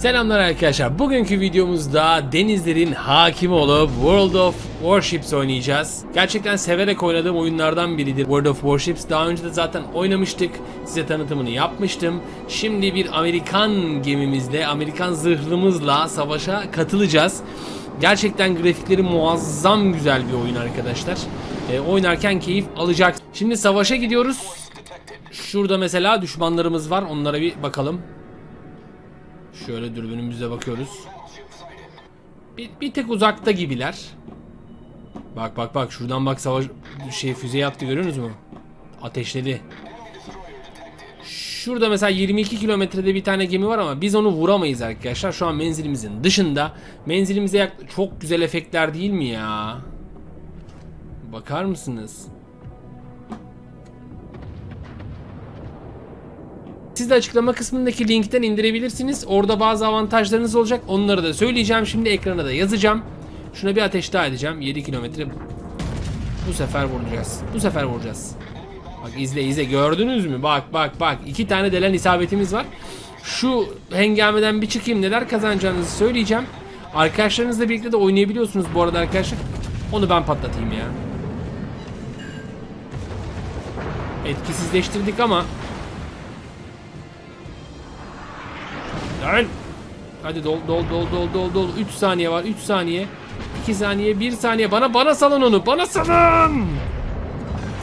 Selamlar arkadaşlar. Bugünkü videomuzda denizlerin hakimi olup World of Warships oynayacağız. Gerçekten severek oynadığım oyunlardan biridir World of Warships. Daha önce de zaten oynamıştık. Size tanıtımını yapmıştım. Şimdi bir Amerikan gemimizle, Amerikan zırhlımızla savaşa katılacağız. Gerçekten grafikleri muazzam güzel bir oyun arkadaşlar. E, oynarken keyif alacak. Şimdi savaşa gidiyoruz. Şurada mesela düşmanlarımız var. Onlara bir bakalım. Şöyle dürbünümüzle bakıyoruz. Bir, bir tek uzakta gibiler. Bak bak bak şuradan bak savaş şey füzeye attı görüyorsunuz mu? Ateşledi. Şurada mesela 22 kilometrede bir tane gemi var ama biz onu vuramayız arkadaşlar. Şu an menzilimizin dışında. Menzilimize yak çok güzel efektler değil mi ya? Bakar mısınız? Siz de açıklama kısmındaki linkten indirebilirsiniz. Orada bazı avantajlarınız olacak. Onları da söyleyeceğim. Şimdi ekrana da yazacağım. Şuna bir ateş daha edeceğim. 7 kilometre. Bu sefer vuracağız. Bu sefer vuracağız. Bak izle izle gördünüz mü? Bak bak bak. iki tane delen isabetimiz var. Şu hengameden bir çıkayım neler kazanacağınızı söyleyeceğim. Arkadaşlarınızla birlikte de oynayabiliyorsunuz bu arada arkadaşlar. Onu ben patlatayım ya. Etkisizleştirdik ama Lan! Hadi dol dol dol dol dol dol. 3 saniye var. 3 saniye. 2 saniye. 1 saniye. Bana bana salın onu. Bana salın.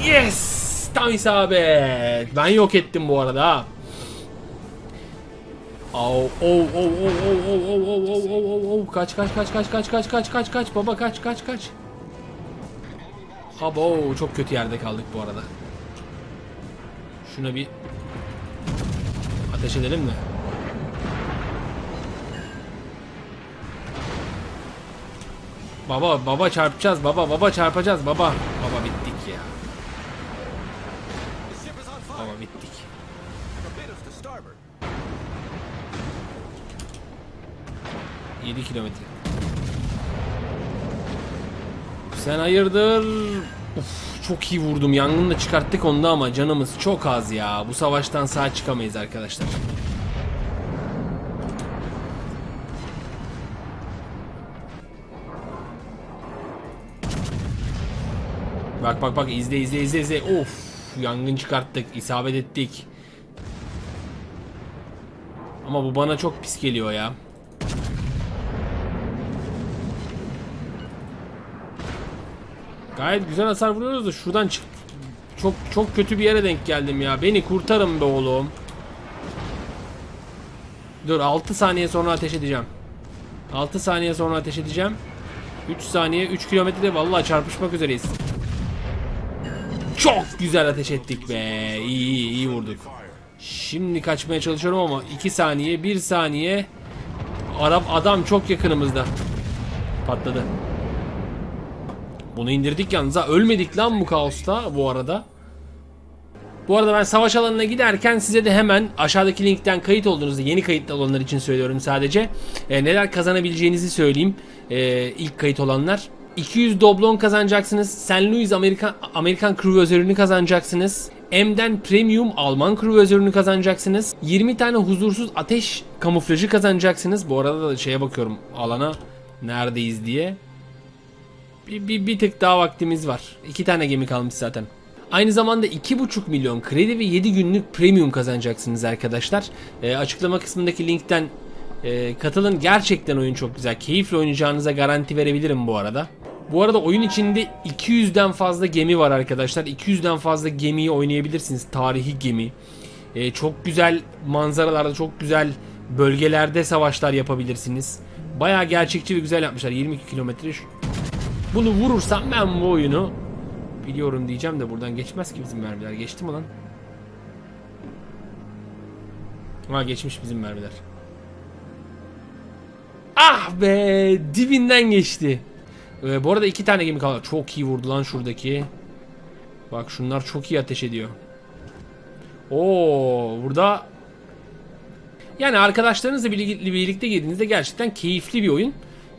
Yes! Tam isabet. Ben yok ettim bu arada. ha. Au, au, au, au, au, au, au, au, au, au, au, au. Kaç kaç kaç kaç kaç kaç kaç kaç kaç baba kaç kaç kaç. Abo çok kötü yerde kaldık bu arada. Şuna bir ateş edelim de. Baba baba çarpacağız baba baba çarpacağız baba. Baba bittik ya. Baba bittik. 7 kilometre. Sen hayırdır? Uf, çok iyi vurdum. Yangını da çıkarttık onda ama canımız çok az ya. Bu savaştan sağ çıkamayız arkadaşlar. Bak bak bak izle izle izle izle. Of yangın çıkarttık. isabet ettik. Ama bu bana çok pis geliyor ya. Gayet güzel hasar vuruyoruz da şuradan çık. Çok çok kötü bir yere denk geldim ya. Beni kurtarın be oğlum. Dur 6 saniye sonra ateş edeceğim. 6 saniye sonra ateş edeceğim. 3 saniye 3 kilometrede vallahi çarpışmak üzereyiz. Çok güzel ateş ettik be. İyi iyi, iyi vurduk. Şimdi kaçmaya çalışıyorum ama 2 saniye 1 saniye. Arap adam çok yakınımızda. Patladı. Bunu indirdik yalnız ha. Ölmedik lan bu kaosta bu arada. Bu arada ben savaş alanına giderken size de hemen aşağıdaki linkten kayıt olduğunuzda yeni kayıtlı olanlar için söylüyorum sadece. E, neler kazanabileceğinizi söyleyeyim. E, ilk kayıt olanlar. 200 doblon kazanacaksınız. St. Louis Amerikan Amerikan kruvazörünü kazanacaksınız. M'den Premium Alman kruvazörünü kazanacaksınız. 20 tane huzursuz ateş kamuflajı kazanacaksınız. Bu arada da şeye bakıyorum alana neredeyiz diye. Bir, bir, bir tık daha vaktimiz var. İki tane gemi kalmış zaten. Aynı zamanda 2,5 milyon kredi ve 7 günlük premium kazanacaksınız arkadaşlar. E, açıklama kısmındaki linkten e, katılın. Gerçekten oyun çok güzel. Keyifle oynayacağınıza garanti verebilirim bu arada. Bu arada oyun içinde 200'den fazla gemi var arkadaşlar. 200'den fazla gemiyi oynayabilirsiniz. Tarihi gemi. E, çok güzel manzaralarda, çok güzel bölgelerde savaşlar yapabilirsiniz. Bayağı gerçekçi ve güzel yapmışlar. 22 kilometre. Bunu vurursam ben bu oyunu biliyorum diyeceğim de buradan geçmez ki bizim mermiler. Geçti mi lan? Ha geçmiş bizim mermiler. Ah be dibinden geçti. Ee, bu arada iki tane gemi kaldı. Çok iyi vurdu lan şuradaki. Bak şunlar çok iyi ateş ediyor. Oo burada yani arkadaşlarınızla birlikte, girdiğinizde gerçekten keyifli bir oyun.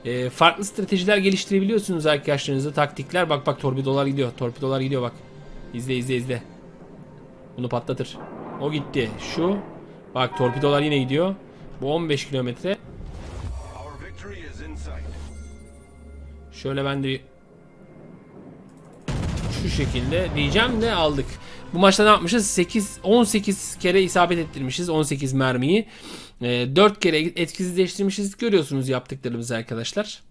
Ee, farklı stratejiler geliştirebiliyorsunuz arkadaşlarınızla taktikler. Bak bak torpidolar gidiyor. Torpidolar gidiyor bak. İzle izle izle. Bunu patlatır. O gitti. Şu. Bak torpidolar yine gidiyor. Bu 15 kilometre. Şöyle ben de şu şekilde diyeceğim de aldık. Bu maçta ne yapmışız? 8 18 kere isabet ettirmişiz 18 mermiyi. Ee, 4 kere etkisizleştirmişiz. Görüyorsunuz yaptıklarımızı arkadaşlar.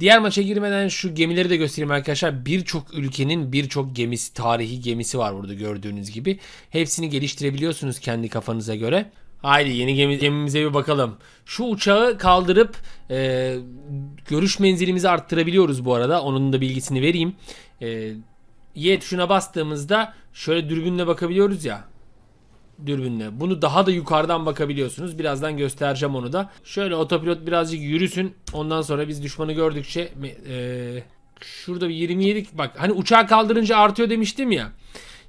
Diğer maça girmeden şu gemileri de göstereyim arkadaşlar. Birçok ülkenin birçok gemisi, tarihi gemisi var burada gördüğünüz gibi. Hepsini geliştirebiliyorsunuz kendi kafanıza göre. Haydi yeni gemi, gemimize bir bakalım. Şu uçağı kaldırıp e, görüş menzilimizi arttırabiliyoruz bu arada. Onun da bilgisini vereyim. E, Y tuşuna bastığımızda şöyle dürbünle bakabiliyoruz ya. Dürbünle. Bunu daha da yukarıdan bakabiliyorsunuz. Birazdan göstereceğim onu da. Şöyle otopilot birazcık yürüsün. Ondan sonra biz düşmanı gördükçe e, şurada bir 27 bak hani uçağı kaldırınca artıyor demiştim ya.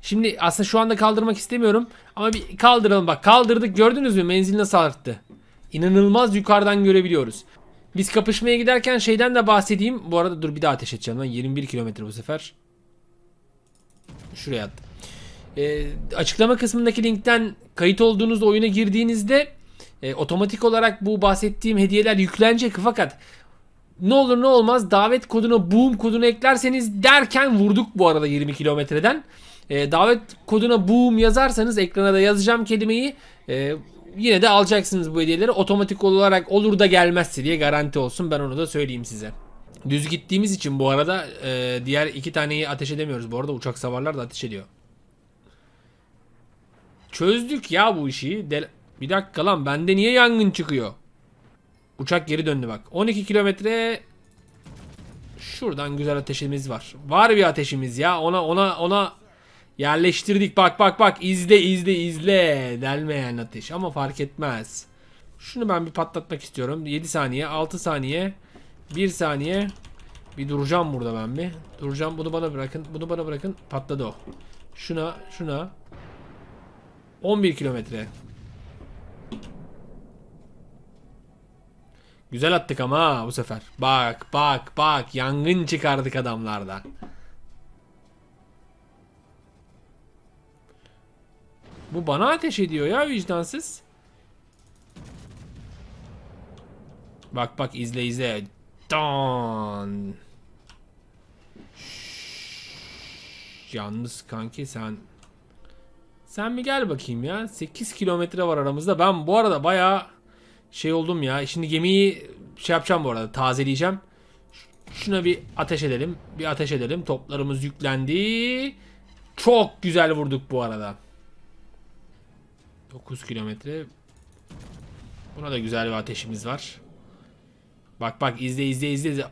Şimdi aslında şu anda kaldırmak istemiyorum ama bir kaldıralım bak kaldırdık gördünüz mü menzil nasıl arttı. İnanılmaz yukarıdan görebiliyoruz. Biz kapışmaya giderken şeyden de bahsedeyim. Bu arada dur bir daha ateş edeceğim lan 21 kilometre bu sefer. Şuraya attım. Ee, açıklama kısmındaki linkten kayıt olduğunuz oyuna girdiğinizde e, otomatik olarak bu bahsettiğim hediyeler yüklenecek fakat ne olur ne olmaz davet koduna boom kodunu eklerseniz derken vurduk bu arada 20 kilometreden. Ee, davet koduna boom yazarsanız ekrana da yazacağım kelimeyi. Ee, yine de alacaksınız bu hediyeleri. Otomatik olarak olur da gelmezse diye garanti olsun. Ben onu da söyleyeyim size. Düz gittiğimiz için bu arada e, diğer iki taneyi ateş edemiyoruz. Bu arada uçak savarlar da ateş ediyor. Çözdük ya bu işi. Del- bir dakika lan bende niye yangın çıkıyor? Uçak geri döndü bak. 12 kilometre şuradan güzel ateşimiz var. Var bir ateşimiz ya. Ona ona ona yerleştirdik. Bak bak bak izle izle izle. Delmeyen ateş ama fark etmez. Şunu ben bir patlatmak istiyorum. 7 saniye, 6 saniye, 1 saniye. Bir duracağım burada ben bir. Duracağım. Bunu bana bırakın. Bunu bana bırakın. Patladı o. Şuna, şuna. 11 kilometre. Güzel attık ama bu sefer. Bak bak bak yangın çıkardık adamlardan. Bu bana ateş ediyor ya vicdansız. Bak bak izle izle. Don. Yalnız kanki sen sen bir gel bakayım ya. 8 kilometre var aramızda. Ben bu arada bayağı şey oldum ya. Şimdi gemiyi şey yapacağım bu arada. Tazeleyeceğim. Şuna bir ateş edelim. Bir ateş edelim. Toplarımız yüklendi. Çok güzel vurduk bu arada. 9 kilometre. Buna da güzel bir ateşimiz var. Bak bak izle izle izle. izle.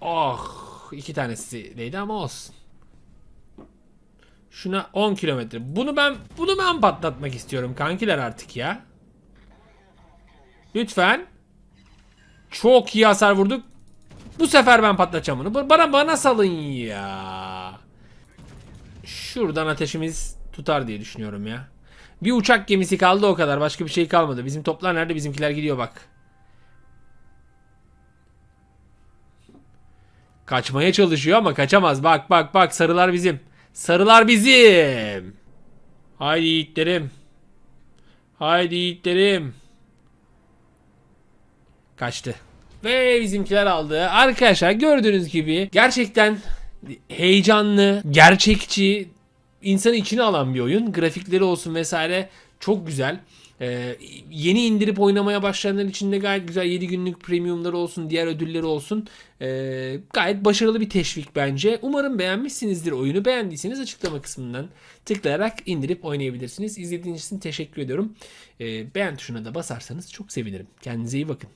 Oh iki tanesi neydi ama olsun. Şuna 10 kilometre. Bunu ben bunu ben patlatmak istiyorum kankiler artık ya. Lütfen. Çok iyi hasar vurduk. Bu sefer ben patlatacağım. Bu- Bana bana salın ya. Şuradan ateşimiz tutar diye düşünüyorum ya. Bir uçak gemisi kaldı o kadar. Başka bir şey kalmadı. Bizim toplar nerede? Bizimkiler gidiyor bak. Kaçmaya çalışıyor ama kaçamaz. Bak bak bak sarılar bizim. Sarılar bizim. Haydi yiğitlerim. Haydi yiğitlerim. Kaçtı. Ve bizimkiler aldı. Arkadaşlar gördüğünüz gibi gerçekten heyecanlı, gerçekçi, insanı içine alan bir oyun. Grafikleri olsun vesaire çok güzel. Ee, yeni indirip oynamaya başlayanlar için de gayet güzel 7 günlük premiumları olsun, diğer ödülleri olsun. Ee, gayet başarılı bir teşvik bence. Umarım beğenmişsinizdir oyunu. Beğendiyseniz açıklama kısmından tıklayarak indirip oynayabilirsiniz. İzlediğiniz için teşekkür ediyorum. Ee, beğen tuşuna da basarsanız çok sevinirim. Kendinize iyi bakın.